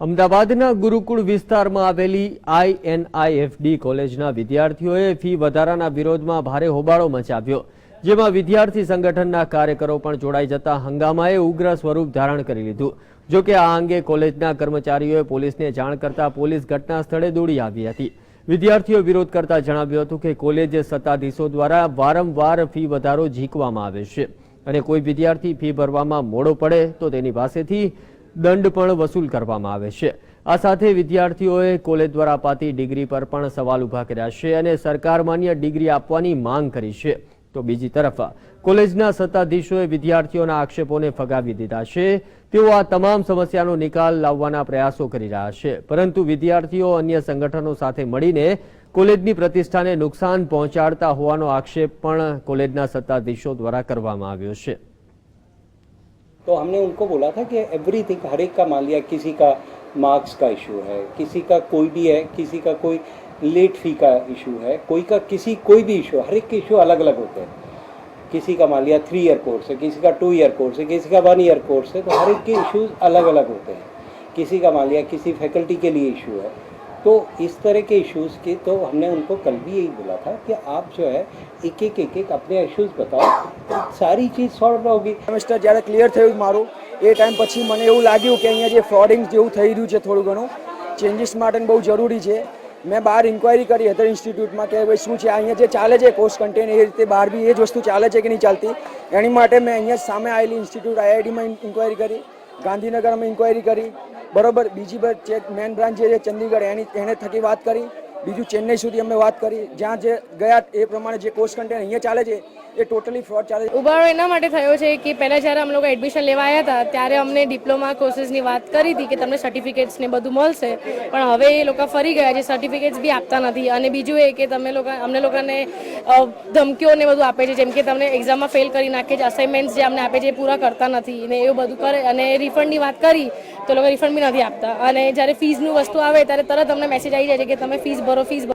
અમદાવાદના ગુરુકુળ વિસ્તારમાં આવેલી આઈએનઆઈએફડી કોલેજના વિદ્યાર્થીઓએ ફી વધારાના વિરોધમાં ભારે હોબાળો મચાવ્યો, જેમાં વિદ્યાર્થી સંગઠનના કાર્યકરો પણ જોડાઈ જતા હંગામાએ ઉગ્ર સ્વરૂપ ધારણ કરી લીધું. જો કે આ અંગે કોલેજના કર્મચારીઓએ પોલીસને જાણ કરતા પોલીસ ઘટના સ્થળે દોડી આવી હતી. વિદ્યાર્થીઓ વિરોધ કરતા જણાવ્યું હતું કે કોલેજ સત્તાધીશો દ્વારા વારંવાર ફી વધારો ઝીકવામાં આવે છે અને કોઈ વિદ્યાર્થી ફી ભરવામાં મોડો પડે તો તેની પાસેથી દંડ પણ વસૂલ કરવામાં આવે છે. આ સાથે વિદ્યાર્થીઓએ કોલેજ દ્વારા અપાતી ડિગ્રી પર પણ સવાલ ઊભા કર્યા છે અને સરકાર માન્ય ડિગ્રી આપવાની માંગ કરી છે. તો બીજી તરફ, કોલેજના સત્તાધીશોએ વિદ્યાર્થીઓના આક્ષેપોને ફગાવી દીધા છે. તેઓ આ તમામ સમસ્યાનો નિકાલ લાવવાના પ્રયાસો કરી રહ્યા છે. પરંતુ વિદ્યાર્થીઓ અન્ય સંગઠનો સાથે મળીને કોલેજની પ્રતિષ્ઠાને નુકસાન પહોંચાડતા હોવાનો આક્ષેપ પણ કોલેજના સત્તાધીશો દ્વારા કરવામાં આવ્યો છે. तो हमने उनको बोला था कि एवरीथिंग हर एक का मान लिया, किसी का मार्क्स का इशू है, किसी का कोई भी है, किसी का कोई लेट फ़ी का इशू है, कोई का, किसी, कोई भी इशू हर एक के इशू अलग अलग होते हैं। किसी का मान लिया थ्री ईयर कोर्स है, किसी का टू ईयर कोर्स है, किसी का वन ईयर कोर्स है तो हर एक के इशूज़ अलग अलग होते हैं। किसी का मान लिया किसी फैकल्टी के लिए इशू है तो इस तरह के इश्यूज़ के तो हमने उनको कल भी यही बोला था कि आप जो है एक एक एक एक अपने इश्यूज़ बताओ तो सारी चीज़ सॉल्व होगी સેમેસ્ટર જ્યારે ક્લિયર થયું મારું એ ટાઈમ પછી મને એવું લાગ્યું કે અહીંયા જે ફ્રોડિંગ જેવું થઈ રહ્યું છે થોડું ઘણું ચેન્જીસ માટે બહુ જરૂરી છે મેં બહાર ઇન્ક્વાયરી કરી અધર ઇન્સ્ટિટ્યૂટમાં કે ભાઈ શું છે અહીંયા જે ચાલે છે કોર્સ કન્ટેન એ રીતે બહાર બી એ જ વસ્તુ ચાલે છે કે નહીં ચાલતી એની માટે મેં અહીંયા જ સામે આવેલી ઇન્સ્ટિટ્યૂટ આઈઆઈટીમાં ઇન્ક્વાયરી કરી ગાંધીનગરમાં ઇન્ક્વાયરી કરી બરોબર, બીજી બાર ચેક મેન બ્રાન્ચ જે ચંદીગઢ, એની એને થકી વાત કરી. બીજું ચેન્નઈ સુધી અમે વાત કરી. જ્યાં જે ગયા એ પ્રમાણે જે કોર્સ કન્ટેન અહીંયા ચાલે છે એ ટોટલી ફ્રોડ ચાલે ઉબાડો એના માટે થયો છે કે પહેલાં જ્યારે અમે લોકો એડમિશન લેવા આવ્યા હતા, ત્યારે અમને ડિપ્લોમા કોર્સીસની વાત કરી હતી કે તમને સર્ટિફિકેટ્સ ને બધું મળશે. પણ હવે એ લોકો ફરી ગયા છે સર્ટિફિકેટ્સ બી આપતા નથી. અને બીજું એ કે તમે લોકો અમને લોકોને ધમકીઓ ને બધું આપે છે, જેમ કે તમને એક્ઝામમાં ફેલ કરી નાખે છે અસાઇનમેન્ટ્સ જે અમને આપે છે એ પૂરા કરતા નથી ને એવું બધું કરે. અને રિફંડની વાત કરી, તો લોકો રિફંડ બી નથી આપતા. અને જ્યારે ફીઝનું વસ્તુ આવે ત્યારે તરત અમને મેસેજ આવી જાય છે કે તમે ફીસ ભરો ફીસ